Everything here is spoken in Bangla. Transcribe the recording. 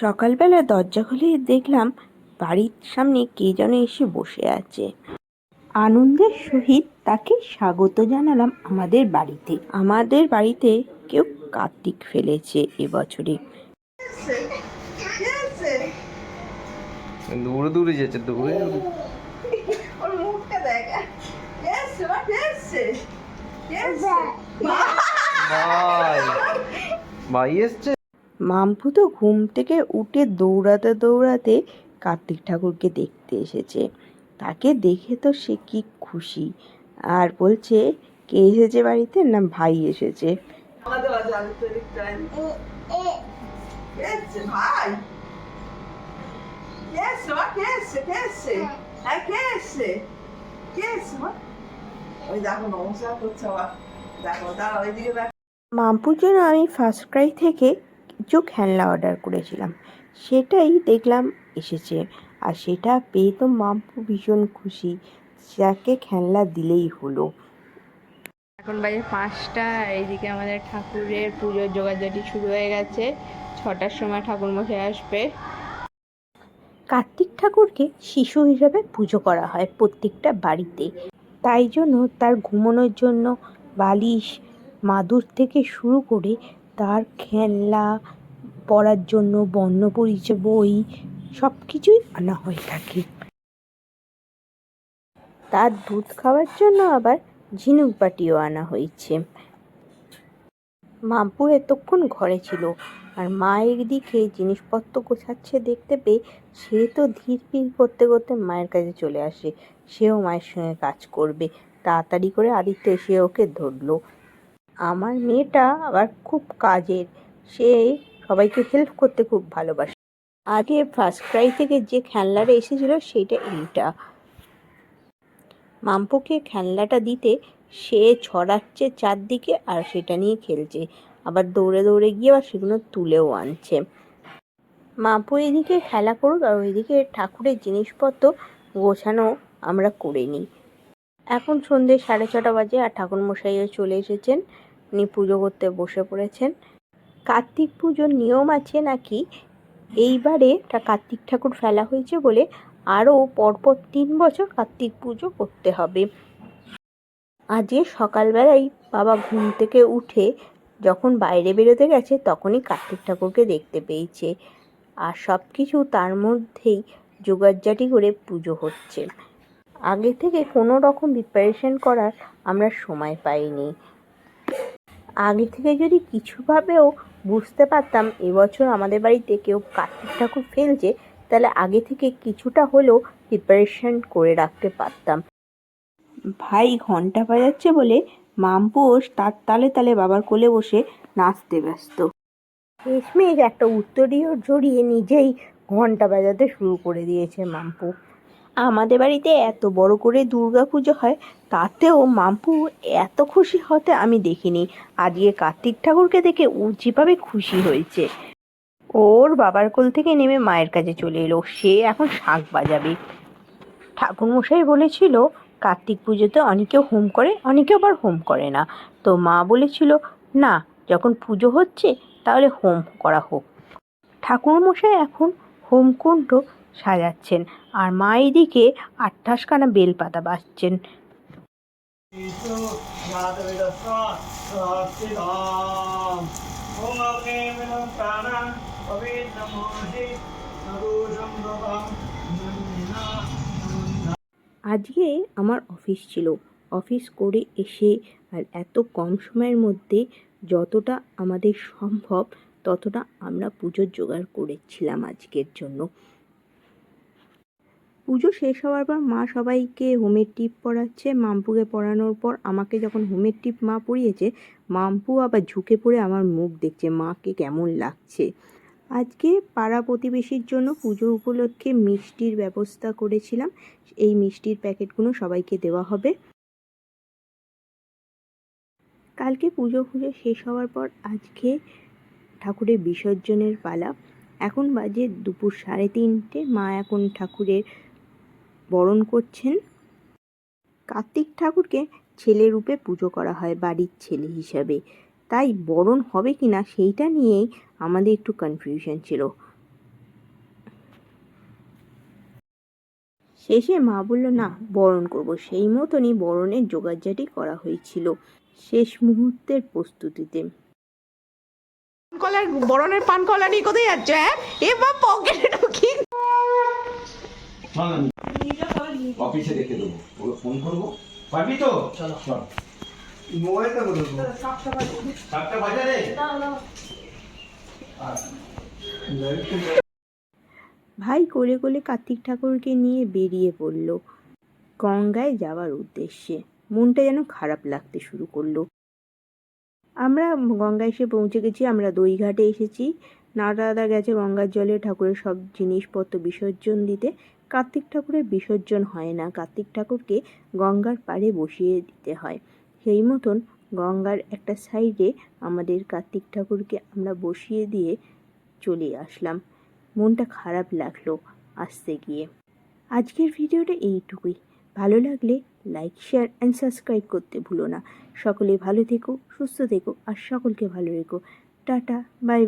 সকালবেলা দরজা খুলে দেখলাম বাড়ির সামনে কে যেন এসে বসে আছে। আনন্দের সহিত তাকে স্বাগত জানালাম আমাদের বাড়িতে। আমাদের বাড়িতে কেউ কার্তিক ফেলেছে এবছরে। দূরে দূরে যেছে দূরে দূরে। ওর মুখটা দেখ। এসছে এসছে এসছে ভাই ভাই এসছে? মাম্পু তো ঘুম থেকে উঠে দৌড়াতে দৌড়াতে কার্তিক ঠাকুরকে দেখতে এসেছে। তাকে দেখে তো সে কি খুশি। আর বলছে কে এসেছে বাড়িতে? না ভাই এসেছে। মাম্পুর জন্য আমি ফার্স্ট ক্রাই থেকে কিছু খেলনা অর্ডার করেছিলাম। সেটাই দেখলাম এসেছে। আর সেটা পেয়ে তো মাম্পু ভীষণ খুশি। যাকে খেলনা দিলেই হলো। এখন বাজে পাঁচটা। আর এইদিকে আমাদের ঠাকুরের পুজোর জোগাড়জাটি শুরু হয়ে গেছে। ছটার সময় ঠাকুর মশাই আসবে। কার্তিক ঠাকুরকে শিশু হিসাবে পুজো করা হয় প্রত্যেকটা বাড়িতে। তাই জন্য তার ঘুমানোর জন্য বালিশ মাদুর থেকে শুরু করে তার খেলনা পড়ার জন্য বর্ণপরিচয় বই সব কিছুই আনা হয়ে থাকে। তার দুধ খাওয়ার জন্য আবার ঝিনুক বাটিও আনা হয়েছে। মাম্পু এতক্ষণ ঘরে ছিল আর মায়ের দিকে জিনিসপত্র গোছাচ্ছে দেখতে পেয়ে সে তো ধীর ধীর করতে করতে মায়ের কাছে চলে আসে। সেও মায়ের সঙ্গে কাজ করবে। তাড়াতাড়ি করে আদিত্য এসে ওকে ধরলো। আমার মেয়েটা আবার খুব কাজের। সে সবাইকে হেল্প করতে খুব ভালোবাসে। আগে ফার্স্ট ক্রাই থেকে যে খেলনাটা এসেছিল সেইটা এইটা। মাম্পুকে খেলনাটা দিতে সে ছড়াচ্ছে চারদিকে আর সেটা নিয়ে খেলছে। আবার দৌড়ে দৌড়ে গিয়ে আবার সেগুলো তুলেও আনছে। মাপু এদিকে খেলা করুক আর ওইদিকে ঠাকুরের জিনিসপত্র গোছানো আমরা করে নিই। এখন সন্ধে সাড়ে ছটা বাজে আর ঠাকুর মশাইও চলে এসেছেন। উনি পুজো করতে বসে পড়েছেন। কার্তিক পুজোর নিয়ম আছে নাকি? এইবারে কার্তিক ঠাকুর ফেলা হয়েছে বলে আরও পরপর তিন বছর কার্তিক পুজো করতে হবে। আজকে সকালবেলায় বাবা ঘুম থেকে উঠে যখন বাইরে বেরোতে গেছে তখনই কার্তিক ঠাকুরকে দেখতে পেয়েছে। আর সব কিছু তার মধ্যেই জোগাড়জাটি করে পুজো হচ্ছে। আগে থেকে কোনো রকম প্রিপারেশন করার আমরা সময় পাইনি। আগে থেকে যদি কিছুভাবেও বুঝতে পারতাম এবছর আমাদের বাড়িতে কেউ কার্তিক ঠাকুর ফেলছে, তাহলে আগে থেকে কিছুটা হলেও প্রিপারেশন করে রাখতে পারতাম। ভাই ঘণ্টা বাজাচ্ছে বলে মাম্পুস তার তালে তালে বাবার কোলে বসে নাচতে ব্যস্ত। শেষমেশ একটা উত্তরীয় জড়িয়ে নিজেই ঘণ্টা বাজাতে শুরু করে দিয়েছে মাম্পু। আমাদের বাড়িতে এত বড় করে দুর্গা পুজো হয়, তাতেও মাম্পু এত খুশি হতে আমি দেখিনি। আজকে কার্তিক ঠাকুরকে দেখে ও যেভাবে খুশি হয়েছে। ওর বাবার কোল থেকে নেমে মায়ের কাছে চলে এলো। সে এখন শাঁখ বাজাবে। ঠাকুরমশাই বলেছিল, কার্তিক পুজোতে অনেকেও হোম করে, অনেকে আবার হোম করে না। তো মা বলেছিল, না, যখন পুজো হচ্ছে, তাহলে হোম করা হোক। ঠাকুরমশাই এখন হোমকুণ্ড সাজাচ্ছেন। আর মা এদিকে আঠাশখানা বেলপাতা বাঁচছেন আজকে আমার অফিস ছিল। অফিস করে এসে আর এত কম সময়ের মধ্যে যতটা আমাদের সম্ভব ততটা আমরা পুজোর জোগাড় করেছিলাম আজকের জন্য। পুজো শেষ হওয়ার পর মা সবাইকে হোমের টিপ পড়াচ্ছে মাম্পুকে পড়ানোর পর আমাকে যখন হোমের টিপ মা পড়িয়েছে মাম্পু আবার ঝুঁকে পড়ে আমার মুখ দেখছে, মাকে কেমন লাগছে? আজকে পাড়া প্রতিবেশীর জন্য পুজো উপলক্ষে মিষ্টির ব্যবস্থা করেছিলাম। এই মিষ্টির প্যাকেটগুলো সবাইকে দেওয়া হবে। কালকে পুজো ফুজো শেষ হওয়ার পর আজকে ঠাকুরের বিসর্জনের পালা। এখন বাজে দুপুর সাড়ে তিনটে। মা এখন ঠাকুরের বরণ করছেন। কার্তিক ঠাকুরকে ছেলে রূপে পুজো করা হয় বাড়ির ছেলে হিসাবে। তাই বরণ হবে কি না সেইটা নিয়েই আমাদের একটু কনফিউশন ছিল। শেষে মা বলল না বরণ করব। সেই মতনই বরণের যোগাযোগটি করা হয়েছিল শেষ মুহূর্তের প্রস্তুতিতে। বরণের পান কলা নিয়ে কোথায় যাচ্ছে হ্যাঁ? এ বা পকেটে ঢুকি অফিসে রেখে দেবো। ওকে ফোন করব? পারবি তো চলো। চল মোবাইলটা বলে সাতটা বাজারে ভাই কোলে কোলে কার্তিক ঠাকুরকে নিয়ে বেরিয়ে পড়ল গঙ্গায় যাওয়ার উদ্দেশ্যে। মনটা যেন খারাপ লাগতে শুরু করল। আমরা গঙ্গায় এসে পৌঁছে গেছি আমরা দইঘাটে এসেছি। নাটা দাদা গেছে গঙ্গার জলে ঠাকুরের সব জিনিসপত্র বিসর্জন দিতে। কার্তিক ঠাকুরের বিসর্জন হয় না। কার্তিক ঠাকুরকে গঙ্গার পাড়ে বসিয়ে দিতে হয়। সেই মতন গঙ্গার একটা সাইডে আমাদের কার্তিক ঠাকুরকে আমরা বসিয়ে দিয়ে চলে আসলাম। মনটা খারাপ লাগল আসতে গিয়ে। আজকের ভিডিওটা এইটুকুই। ভালো লাগলে লাইক, শেয়ার অ্যান্ড সাবস্ক্রাইব করতে ভুলো না। সকলে ভালো থেকো, সুস্থ থেকো আর সকলকে ভালো রেখো। Tata bye